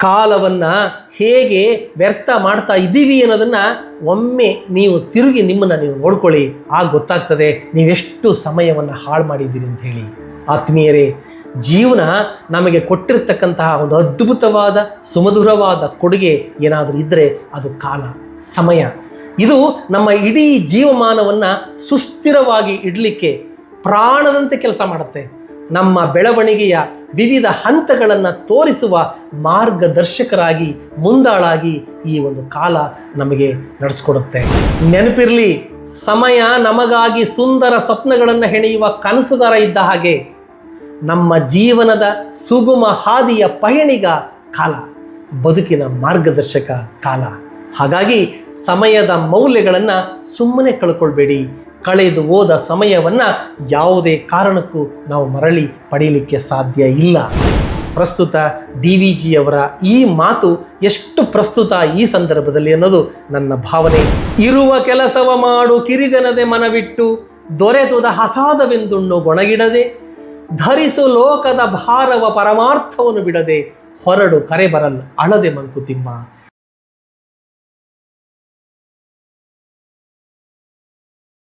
ಕಾಲವನ್ನು ಹೇಗೆ ವ್ಯರ್ಥ ಮಾಡ್ತಾ ಇದ್ದೀವಿ ಅನ್ನೋದನ್ನು ಒಮ್ಮೆ ನೀವು ತಿರುಗಿ ನಿಮ್ಮನ್ನು ನೀವು ನೋಡ್ಕೊಳ್ಳಿ. ಆಗ ಗೊತ್ತಾಗ್ತದೆ ನೀವೆಷ್ಟು ಸಮಯವನ್ನು ಹಾಳು ಮಾಡಿದ್ದೀರಿ ಅಂತ ಹೇಳಿ. ಆತ್ಮೀಯರೇ, ಜೀವನ ನಮಗೆ ಕೊಟ್ಟಿರ್ತಕ್ಕಂತಹ ಒಂದು ಅದ್ಭುತವಾದ, ಸುಮಧುರವಾದ ಕೊಡುಗೆ ಏನಾದರೂ ಇದ್ದರೆ ಅದು ಕಾಲ, ಸಮಯ. ಇದು ನಮ್ಮ ಇಡೀ ಜೀವಮಾನವನ್ನು ಸುಸ್ಥಿರವಾಗಿ ಇಡಲಿಕ್ಕೆ ಪ್ರಾಣದಂತೆ ಕೆಲಸ ಮಾಡುತ್ತೆ. ನಮ್ಮ ಬೆಳವಣಿಗೆಯ ವಿವಿಧ ಹಂತಗಳನ್ನು ತೋರಿಸುವ ಮಾರ್ಗದರ್ಶಕರಾಗಿ, ಮುಂದಾಳಾಗಿ ಈ ಒಂದು ಕಾಲ ನಮಗೆ ನಡೆಸ್ಕೊಡುತ್ತೆ. ನೆನಪಿರಲಿ, ಸಮಯ ನಮಗಾಗಿ ಸುಂದರ ಸ್ವಪ್ನಗಳನ್ನು ಹೆಣೆಯುವ ಕನಸುಗಾರ ಇದ್ದ ಹಾಗೆ ನಮ್ಮ ಜೀವನದ ಸುಗಮ ಹಾದಿಯ ಪಯಣಿಗ ಕಾಲ, ಬದುಕಿನ ಮಾರ್ಗದರ್ಶಕ ಕಾಲ. ಹಾಗಾಗಿ ಸಮಯದ ಮೌಲ್ಯಗಳನ್ನು ಸುಮ್ಮನೆ ಕಳ್ಕೊಳ್ಬೇಡಿ. ಕಳೆದು ಹೋದ ಸಮಯವನ್ನು ಯಾವುದೇ ಕಾರಣಕ್ಕೂ ನಾವು ಮರಳಿ ಪಡೆಯಲಿಕ್ಕೆ ಸಾಧ್ಯ ಇಲ್ಲ. ಪ್ರಸ್ತುತ ಡಿ ವಿ ಜಿಯವರ ಈ ಮಾತು ಎಷ್ಟು ಪ್ರಸ್ತುತ ಈ ಸಂದರ್ಭದಲ್ಲಿ ಅನ್ನೋದು ನನ್ನ ಭಾವನೆ. ಇರುವ ಕೆಲಸವ ಮಾಡು ಕಿರಿದನದೆ ಮನವಿಟ್ಟು, ದೊರೆತುದ ಹಸಾದವೆಂದುಣ್ಣು ಗೊಣಗಿಡದೆ, ಧರಿಸು ಲೋಕದ ಭಾರವ ಪರಮಾರ್ಥವನ್ನು ಬಿಡದೆ ಹೊರಡು ಕರೆ ಬರಲ್ ಅಳದೆ ಮಂಕುತಿಮ್ಮ.